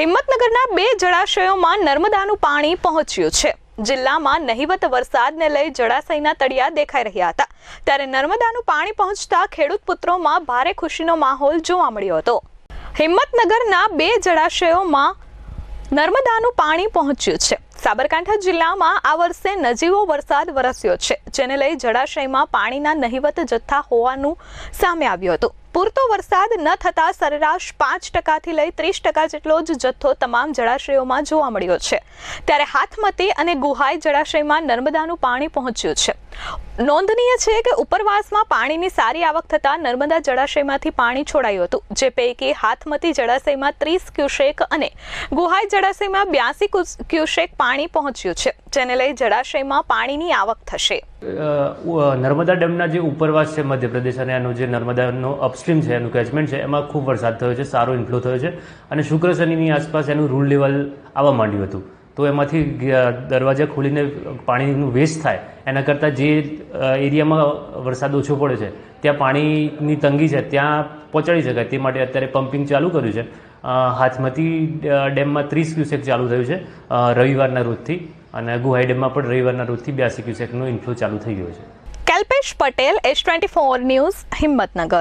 હિંમતનગરના બે જળાશયોમાં નર્મદાનું પાણી પહોંચ્યું છે. જિલ્લામાં નહિવત વરસાદને લઈ જળાશયના તળિયા દેખાઈ રહ્યા હતા. ત્યારે નર્મદાનું પાણી પહોંચતા ખેડૂત પુત્રોમાં ભારે ખુશીનો માહોલ જોવા મળ્યો હતો. હિંમતનગરના બે જળાશયોમાં નર્મદાનું પાણી પહોંચ્યું છે. સાબરકાંઠા જિલ્લામાં આ વર્ષે નજીવો વરસાદ વરસ્યો છે, જેને લઈ જળાશયમાં પાણીના નહિવત જથ્થા હોવાનું સામે આવ્યું હતું. પૂરતો વરસાદ ન થતાં સરેરાશ પાંચ ટકાથી લઈ ત્રીસ ટકા જેટલો જ જથ્થો તમામ જળાશયોમાં જોવા મળ્યો છે. ત્યારે હાથમતી અને ગુહાઈ જળાશયમાં નર્મદાનું પાણી પહોંચ્યું છે. નોંધનીય છે કે ઉપરવાસમાં પાણીની સારી આવક થતાં નર્મદા જળાશયમાંથી પાણી છોડાયું હતું, જે પૈકી હાથમતી જળાશયમાં ત્રીસ ક્યુસેક અને ગુહાઈ જળાશયમાં બ્યાસી ક્યુસેક પાણી પહોંચ્યું છે, જેને લઈ જળાશયમાં પાણીની આવક થશે. નર્મદા ડેમના જે ઉપરવાસ છે મધ્યપ્રદેશ અને એનો જે નર્મદાનો અપસ્ટ્રીમ છે, એનું કેચમેન્ટ છે, એમાં ખૂબ વરસાદ થયો છે, સારો ઇન્ફ્લો થયો છે અને શુક્ર શનિની આસપાસ એનું રૂલ લેવલ આવવા માંડ્યું હતું. તો એમાંથી દરવાજા ખોલીને પાણીનું વેસ્ટ થાય. એના કરતાં જે એરિયામાં વરસાદ ઓછો પડે છે, ત્યાં પાણીની તંગી છે, ત્યાં પહોંચાડી શકાય. તે માટે અત્યારે પમ્પિંગ ચાલુ કર્યું છે. હાથમતી ડેમમાં ત્રીસ ક્યુસેક ચાલુ થયું છે રવિવારના રોજથી. અને ગુહાઈ ડેમમાં પણ રવિવારના રોજથી બ્યાસી ક્યુસેકનો ઇન્ફ્લો ચાલુ થઈ ગયો છે. Kalpesh Patel, S twenty four news, Himmatnagar.